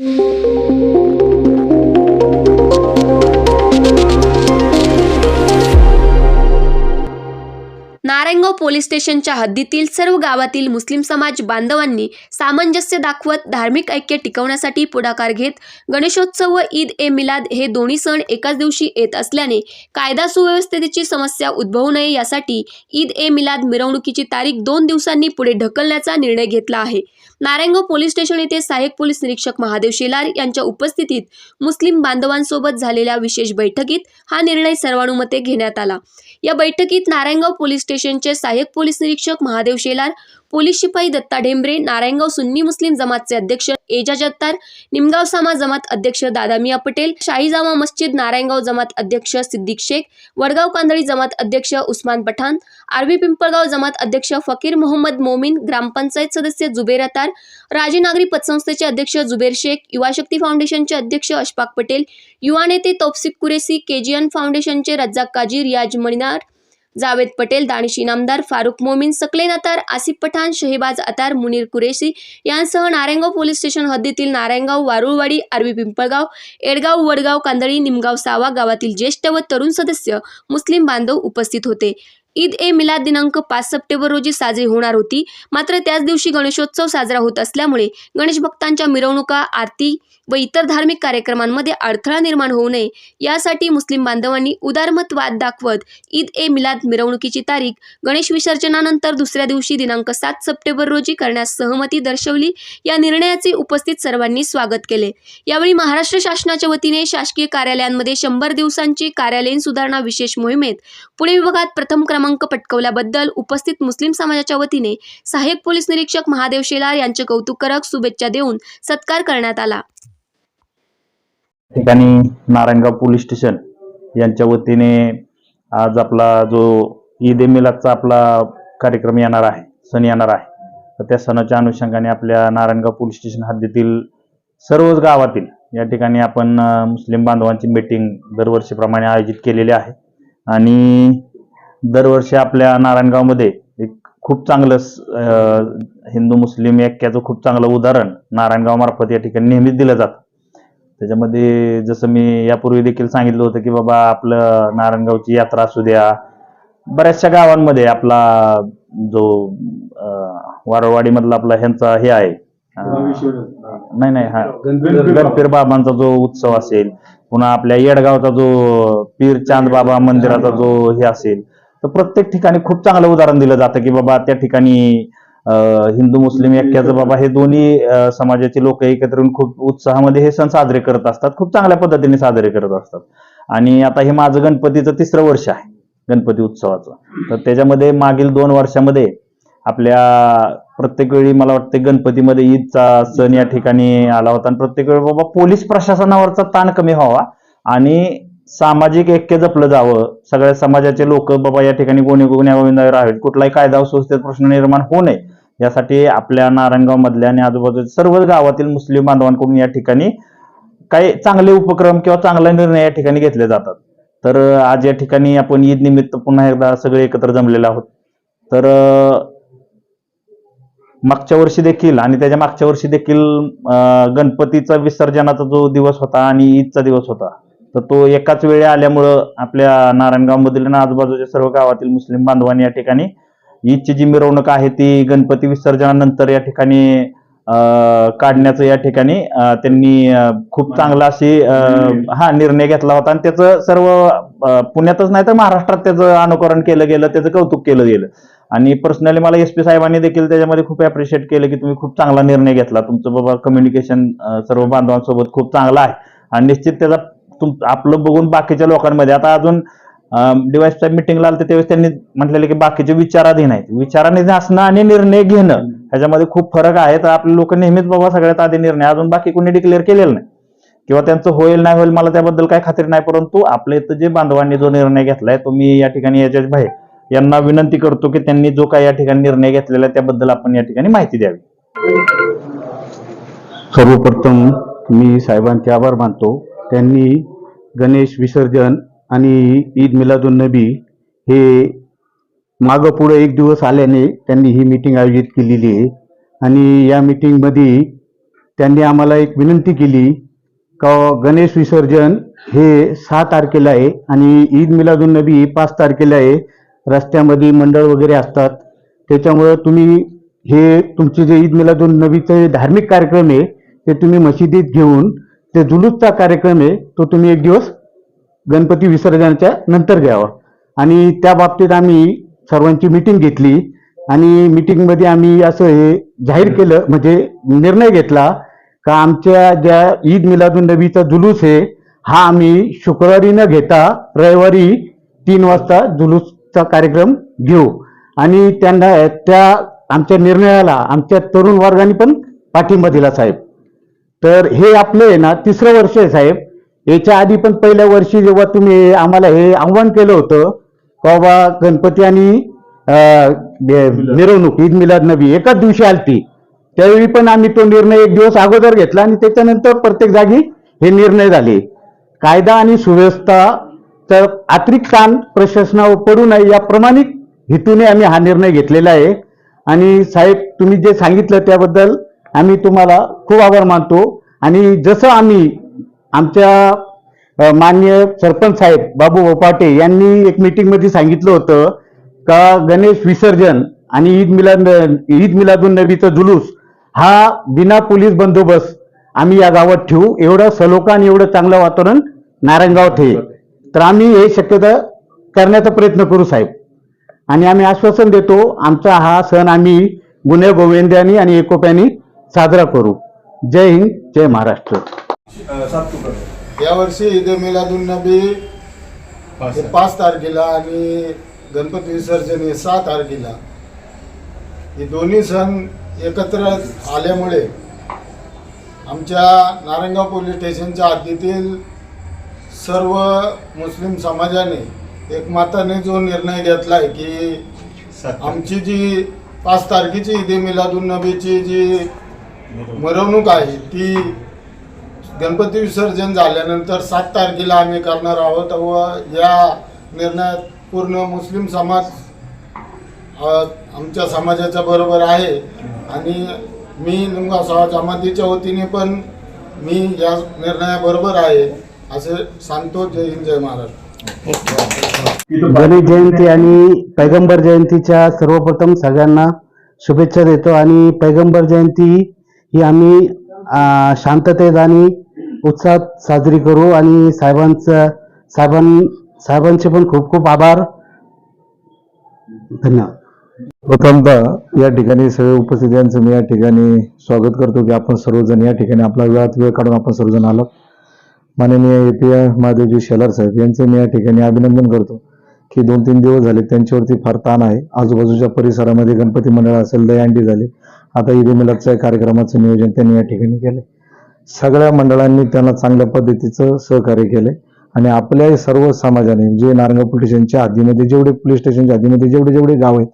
Thank you. Narayangaon police स्टेशनच्या हद्दीतील सर्व गावातील मुस्लिम समाज बांधवांनी सामंजस्य दाखवत धार्मिक ऐक्य टिकवण्यासाठी पुढाकार घेत गणेशोत्सव व ईद ए मिलाद हे दोन्ही सण एकाच दिवशी येत असल्याने कायदा सुव्यवस्थेची समस्या उद्भवू नये यासाठी ईद ए मिलाद मिरवणुकीची तारीख दोन दिवसांनी पुढे ढकलण्याचा निर्णय घेतला आहे. नारायणगाव पोलीस स्टेशन येथे सहाय्यक पोलीस निरीक्षक महादेव शेलार यांच्या उपस्थितीत मुस्लिम बांधवांसोबत झालेल्या विशेष बैठकीत हा निर्णय सर्वानुमते घेण्यात आला. या बैठकीत नारायणगाव पोलीस स्टेशन स्टेशनचे सहाय्यक पोलीस निरीक्षक महादेव शेलार पोलीस शिपाई दत्ता ढेंबरे नारायणगाव सुन्नी मुस्लिम जमातचे अध्यक्ष एजा जत्तार निमगाव सामा जमात अध्यक्ष दादा मिया पटेल शाही जामा मस्जिद नारायणगाव जमात अध्यक्ष सिद्दीक शेख वडगाव कांदळी जमात अध्यक्ष उस्मान पठाण आर्वी पिंपळगाव जमात अध्यक्ष फकीर मोहम्मद मोमीन ग्रामपंचायत सदस्य जुबेर अतार राजे नागरी पतसंस्थेचे अध्यक्ष जुबेर शेख युवा शक्ती फाउंडेशनचे अध्यक्ष अशफाक पटेल युवा नेते तौफसिक कुरेसी केजीएन फाउंडेशनचे रज्जाक काजी रियाज मणिनार जावेद पटेल दानिश इनामदार फारुख मोमीन सकलेन अतार आसिफ पठाण शहीबाज अतार मुनीर कुरेशी यांसह नारायणगाव पोलीस स्टेशन हद्दीतील नारायणगाव वारुळवाडी आरवी पिंपळगाव एडगाव वडगाव कांदळी निमगाव सावा गावातील ज्येष्ठ व तरुण सदस्य मुस्लिम बांधव उपस्थित होते. ईद ए मिलाद दिनांक पाच सप्टेंबर रोजी साजरी होणार होती. मात्र त्याच दिवशी गणेशोत्सव साजरा होत असल्यामुळे गणेश भक्तांच्या मिरवणुका आरती व इतर धार्मिक कार्यक्रमांमध्ये अडथळा निर्माण होऊ नये. यासाठी मुस्लिम बांधवांनी उदारमत वाद दाखवत ईद ए मिलाद मिरवणुकीची तारीख गणेश विसर्जनानंतर दुसऱ्या दिवशी दिनांक सात सप्टेंबर रोजी करण्यास सहमती दर्शवली. या निर्णयाचे उपस्थित सर्वांनी स्वागत केले. यावेळी महाराष्ट्र शासनाच्या वतीने शासकीय कार्यालयांमध्ये शंभर दिवसांची कार्यालयीन सुधारणा विशेष मोहिमेत पुणे विभागात प्रथम क्रमांक पटकवल्याबद्दल उपस्थित मुस्लिम समाजाच्या वतीने सहाय्यक पोलीस निरीक्षक महादेव शेलार यांचे कौतुक करक शुभेच्छा देऊन सत्कार करण्यात आला. ठिकाणी नारायणगाव पोलीस स्टेशन यांच्या वतीने आज आपला जो ईद ए मिलादचा आपला कार्यक्रम येणार आहे सण येणार आहे तर त्या सणाच्या अनुषंगाने आपल्या नारायणगाव पोलीस स्टेशन हद्दीतील सर्वच गावातील या ठिकाणी आपण मुस्लिम बांधवांची मीटिंग दरवर्षीप्रमाणे आयोजित केलेली आहे. आणि दरवर्षी आपल्या नारायणगावमध्ये एक खूप चांगलं हिंदू मुस्लिम ऐक्याचं खूप चांगलं उदाहरण नारायणगाव मार्फत या ठिकाणी नेहमीच दिलं जातं. त्याच्यामध्ये जसं मी यापूर्वी देखील सांगितलं होतं की बाबा आपलं नारायणगावची यात्रा असू द्या बऱ्याचशा गावांमध्ये आपला जो वारवाडी मधला आपला ह्यांचा हे आहे. नाही नाही हा. गणपीर बाबांचा जो उत्सव असेल पुन्हा आपल्या येडगावचा जो पीर चांद बाबा मंदिराचा जो हे असेल तर प्रत्येक ठिकाणी खूप चांगलं उदाहरण दिलं जातं की बाबा त्या ठिकाणी हिंदू मुस्लिम ऐक्याचं बाबा हे दोन्ही समाजाचे लोक एकत्र येऊन खूप उत्साहामध्ये हे सण साजरे करत असतात. खूप चांगल्या पद्धतीने साजरे करत असतात. आणि आता हे माझं गणपतीचं तिसरं वर्ष आहे गणपती उत्सवाचं. तर त्याच्यामध्ये मागील दोन वर्षामध्ये आपल्या प्रत्येक वेळी मला वाटते गणपतीमध्ये ईदचा सण या ठिकाणी आला होता. आणि प्रत्येक वेळी बाबा पोलीस प्रशासनावरचा ताण कमी व्हावा आणि सामाजिक ऐक्य जपलं जावं. सगळ्या समाजाचे लोक बाबा या ठिकाणी कोणी गुन्ह्यागोविंदा राहावेत. कुठलाही कायदा सुस्थेत सुव्यवस्थेत प्रश्न निर्माण होऊ नये. यासाठी आपल्या नारायणगाव मधल्या आणि आजूबाजूच्या सर्व गावातील मुस्लिम बांधवांकडून या ठिकाणी काही चांगले उपक्रम किंवा चांगला निर्णय या ठिकाणी घेतले जातात. तर आज या ठिकाणी आपण ईद निमित्त पुन्हा एकदा सगळे एकत्र जमलेले आहोत. तर मागच्या वर्षी देखील आणि त्याच्या मागच्या वर्षी देखील गणपतीचा विसर्जनाचा जो दिवस होता आणि ईदचा दिवस होता तर तो एकाच वेळी आल्यामुळं आपल्या नारायणगावमधील आणि आजूबाजूच्या सर्व गावातील मुस्लिम बांधवांनी या ठिकाणी ईदची जी मिरवणूक आहे ती गणपती विसर्जनानंतर या ठिकाणी काढण्याचं या ठिकाणी त्यांनी खूप चांगला अशी हा निर्णय घेतला होता. आणि त्याचं सर्व पुण्यातच नाही तर महाराष्ट्रात त्याचं अनुकरण केलं गेलं त्याचं कौतुक केलं गेलं. आणि पर्सनली मला एस पी साहेबांनी देखील त्याच्यामध्ये खूप अप्रिशिएट केलं की तुम्ही खूप चांगला निर्णय घेतला. तुमचं बाबा कम्युनिकेशन सर्व बांधवांसोबत खूप चांगलं आहे. आणि निश्चित त्याचा तुम आपलं बघून बाकीच्या लोकांमध्ये आता अजून डिवाइस साहेब मिटिंगला आलं त्यावेळेस त्यांनी म्हटलेलं की बाकीचे विचाराधीन आहेत. विचाराने असणं आणि निर्णय घेणं ह्याच्यामध्ये खूप फरक आहे. तर आपले लोक नेहमीच बाबा सगळ्यात आधी निर्णय अजून बाकी कोणी डिक्लेअर केलेलं नाही. किंवा त्यांचं होईल नाही होईल मला त्याबद्दल काही खात्री नाही परंतु आपल्या इथं जे बांधवांनी जो निर्णय घेतलाय तो मी या ठिकाणी याच्याच भाई यांना विनंती करतो की त्यांनी जो काही या ठिकाणी निर्णय घेतलेला आहे त्याबद्दल आपण या ठिकाणी माहिती द्यावी. सर्वप्रथम मी साहेबांचे आभार मानतो. त्यांनी गणेश विसर्जन आणि ईद मिलादुन नबी हे मागं पुढं एक दिवस आल्याने त्यांनी ही मीटिंग आयोजित केलेली आहे. आणि या मीटिंगमध्ये त्यांनी आम्हाला एक विनंती केली का गणेश विसर्जन हे सहा तारखेला आहे आणि ईद मिलादुन नबी पाच तारखेला आहे. रस्त्यामध्ये मंडळ वगैरे असतात. त्याच्यामुळं तुम्ही हे तुमचे जे ईद मिलादुन नबीचे धार्मिक कार्यक्रम आहे ते तुम्ही मशिदीत घेऊन ते जुलूसचा कार्यक्रम आहे तो तुम्ही एक दिवस गणपती विसर्जनाच्या नंतर घ्यावा. आणि त्या बाबतीत आम्ही सर्वांची मिटिंग घेतली. आणि मिटिंगमध्ये आम्ही असं हे जाहीर केलं म्हणजे निर्णय घेतला का आमच्या ज्या ईद मिलादुन नबीचा जुलूस आहे हा आम्ही शुक्रवारी न घेता रविवारी तीन वाजता जुलूसचा कार्यक्रम घेऊ. आणि त्यांना त्या आमच्या निर्णयाला आमच्या तरुण वर्गाने पण पाठिंबा दिला साहेब. तर हे आपलं आहे ना तिसरं वर्ष आहे साहेब. याच्या आधी पण पहिल्या वर्षी जेव्हा तुम्ही आम्हाला हे आव्हान केलं होतं बाबा गणपती आणि मिरवणूक ईद मिलाद नबी एकाच दिवशी आलती. त्यावेळी पण आम्ही तो निर्णय एक दिवस अगोदर घेतला आणि त्याच्यानंतर प्रत्येक जागी हे निर्णय झाले. कायदा आणि सुव्यवस्था तर अतिरिक्त ताण प्रशासनावर पडू नये या प्रमाणित हेतूने आम्ही हा निर्णय घेतलेला आहे. आणि साहेब तुम्ही जे सांगितलं त्याबद्दल आम्ही तुम्हाला खूप आभार मानतो. आणि जसं आम्ही आमच्या माननीय सरपंच साहेब बाबू भोपाटे यांनी एक मीटिंगमध्ये सांगितलं होतं का गणेश विसर्जन आणि ईद मिलाद ईद मिलादुन नबीचा जुलूस हा बिना पोलीस बंदोबस्त आम्ही या गावात ठेवू. एवढं सलोखा आणि एवढं चांगलं वातावरण नारायणगावात हे. तर आम्ही हे शक्यता करण्याचा प्रयत्न करू साहेब. आणि आम्ही आश्वासन देतो आमचा हा सण आम्ही गुन्हे गोविंद्यानी आणि एकोप्यानी साजरा करू. जय हिंद जय महाराष्ट्र. यावर्षी ईद ए मिलादुन नबी पाच तारखेला. आणि गणपती विसर्जन हे सहा तारखेला. हे दोन्ही सण एकत्र आल्यामुळे आमच्या नारायणगाव पोलीस स्टेशनच्या हद्दीतील सर्व मुस्लिम समाजाने एकमताने जो निर्णय घेतला आहे की आमची जी पाच तारखेची ईद ए मिलादुन नबीची जी मिरवणूक आहे ती गणपती विसर्जन झाल्यानंतर सात तारखेला आम्ही करणार आहोत व या निर्णयात पूर्ण मुस्लिम समाज आमच्या समाजाच्या बरोबर आहे. आणि मी लिंगासह जमातीच्या वतीने पण मी या निर्णयाबरोबर आहे असे सांगतो. जय हिंद जय महाराष्ट्र. गणेश जयंती आणि पैगंबर जयंतीच्या सर्वप्रथम सगळ्यांना शुभेच्छा देतो. आणि पैगंबर जयंती ही आम्ही शांततेत आणि उत्साहात साजरी करू आणि साहेबांचं साहेबां साहेबांचे पण खूप खूप आभार. धन्यवाद. प्रथमतः या ठिकाणी सगळे उपस्थितांचं मी या ठिकाणी स्वागत करतो की आपण सर्वजण या ठिकाणी आपला वेळात वेळ काढून आपण सर्वजण आलो. माननीय A P I Mahadevji Shelar saheb यांचं मी या ठिकाणी अभिनंदन करतो की दोन तीन दिवस झाले त्यांच्यावरती फार ताण आहे. आजूबाजूच्या परिसरामध्ये गणपती मंडळ असेल दयांडी झाली. आता ईद मिलादच्या कार्यक्रमाचं नियोजन त्यांनी या ठिकाणी केलं सगळ्या मंडळांनी त्यांना चांगल्या पद्धतीचं सहकार्य केले. आणि आपल्या सर्व समाजाने जे नारायणगाव पोलीस स्टेशनच्या हद्दीमध्ये जेवढे पोलीस स्टेशनच्या हद्दीमध्ये जेवढे जेवढे गाव आहेत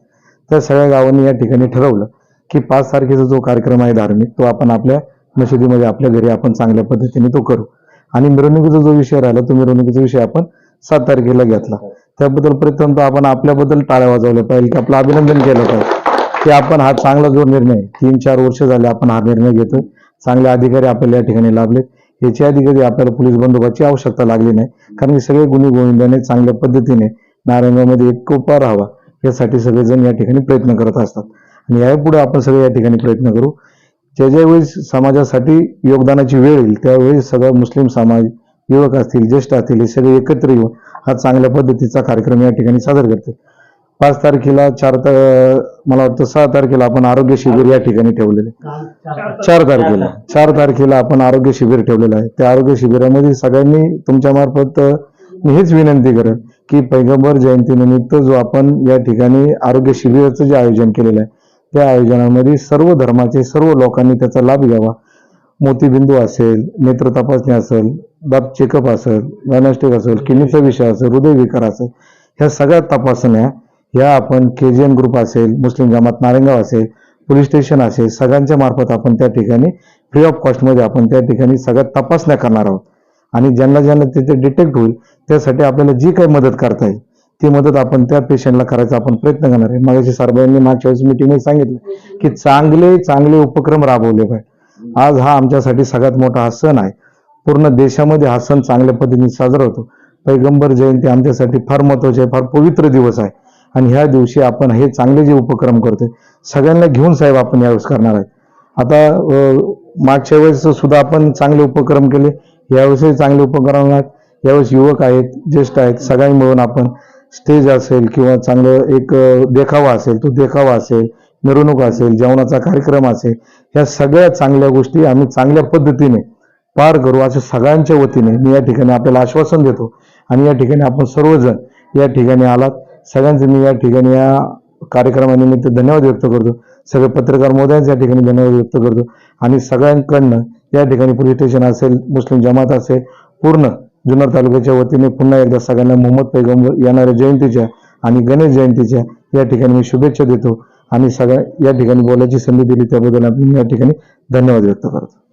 त्या सगळ्या गावांनी या ठिकाणी ठरवलं की पाच तारखेचा जो कार्यक्रम आहे धार्मिक तो आपण आपल्या मशिदीमध्ये आपल्या घरी आपण चांगल्या पद्धतीने तो करू. आणि मिरवणुकीचा जो विषय राहिला तो मिरवणुकीचा विषय आपण सात तारखेला घेतला. त्याबद्दल प्रथम आपण आपल्याबद्दल टाळ्या वाजवल्या पाहिजे की आपलं अभिनंदन केलं पाहिजे की आपण हा चांगला जो निर्णय तीन चार वर्ष झाले आपण हा निर्णय घेतोय. चांगले अधिकारी आपल्याला या ठिकाणी लाभलेत. याच्या अधिकारी आपल्याला पोलीस बंदोबस्ताची आवश्यकता लागली नाही. कारण की सगळे गुन्हे गोविंदाने चांगल्या पद्धतीने नारायणगावमध्ये एक कोपा राहावा यासाठी सगळेजण या ठिकाणी प्रयत्न करत असतात. आणि यापुढे आपण सगळे या ठिकाणी प्रयत्न करू. ज्या ज्या वेळेस समाजासाठी योगदानाची वेळ येईल त्यावेळेस सगळं मुस्लिम समाज युवक असतील ज्येष्ठ असतील हे सगळे एकत्र येऊन हा चांगल्या पद्धतीचा कार्यक्रम या ठिकाणी सादर करतील. पाच तारखेला चार तार मला वाटतं सहा तारखेला आपण आरोग्य शिबिर या ठिकाणी ठेवलेले चार तारखेला. चार तारखेला आपण आरोग्य शिबिर ठेवलेलं आहे. त्या आरोग्य शिबिरामध्ये सगळ्यांनी तुमच्या मार्फत मी हेच विनंती करेन की पैगंबर जयंतीनिमित्त जो आपण या ठिकाणी आरोग्य शिबिराचं जे आयोजन केलेलं आहे त्या आयोजनामध्ये सर्व धर्माचे सर्व लोकांनी त्याचा लाभ घ्यावा. मोतीबिंदू असेल नेत्र तपासणी असेल दाब चेकअप असेल डायनॉस्टिक असेल किडनीचा विषय असेल हृदयविकार असेल ह्या सगळ्या तपासण्या ह्या आपण के जी एम ग्रुप असेल मुस्लिम जमात नारायणगाव असेल पोलीस स्टेशन असेल सगळ्यांच्या मार्फत आपण त्या ठिकाणी फ्री ऑफ कॉस्टमध्ये आपण त्या ठिकाणी सगळ्या तपासण्या करणार आहोत. आणि ज्यांना ज्यांना तिथे डिटेक्ट होईल त्यासाठी आपल्याला जी काही मदत करता येईल ती मदत आपण त्या पेशंटला करायचा आपण प्रयत्न करणार आहे. मागाशी साहेबांनी मागच्या वेळेस मिटिंगमध्ये सांगितलं की चांगले चांगले उपक्रम राबवले पाहिजे. आज हा आमच्यासाठी सगळ्यात मोठा हा सण आहे. पूर्ण देशामध्ये हा सण चांगल्या पद्धतीने साजरा होतो. पैगंबर जयंती आमच्यासाठी फार महत्वाची आहे फार पवित्र दिवस आहे. आणि ह्या दिवशी आपण हे चांगले जे उपक्रम करतोय सगळ्यांना घेऊन साहेब आपण यावेळेस करणार आहे आता मागच्या वेळेस सुद्धा आपण चांगले उपक्रम केले यावेळेसही चांगले उपक्रम आहेत. यावेळेस युवक आहेत ज्येष्ठ आहेत सगळ्यांनी मिळून आपण स्टेज असेल किंवा चांगलं एक देखावा असेल तो देखावा असेल मिरवणूक असेल जेवणाचा कार्यक्रम असेल ह्या सगळ्या चांगल्या गोष्टी आम्ही चांगल्या पद्धतीने पार करू असं सगळ्यांच्या वतीने मी या ठिकाणी आपल्याला आश्वासन देतो. आणि या ठिकाणी आपण सर्वजण या ठिकाणी आलात. सगळ्यांचं मी या ठिकाणी या कार्यक्रमानिमित्त धन्यवाद व्यक्त करतो. सगळे पत्रकार मोदयांचे या ठिकाणी धन्यवाद व्यक्त करतो. आणि सगळ्यांकडनं या ठिकाणी पोलीस स्टेशन असेल मुस्लिम जमात असेल पूर्ण जुन्नर तालुक्याच्या वतीने पुन्हा एकदा सगळ्यांना मोहम्मद पैगंबर येणाऱ्या जयंतीच्या आणि गणेश जयंतीच्या या ठिकाणी मी शुभेच्छा देतो. आणि सगळ्या या ठिकाणी बोलायची संधी दिली त्याबद्दल आपण या ठिकाणी धन्यवाद व्यक्त करतो.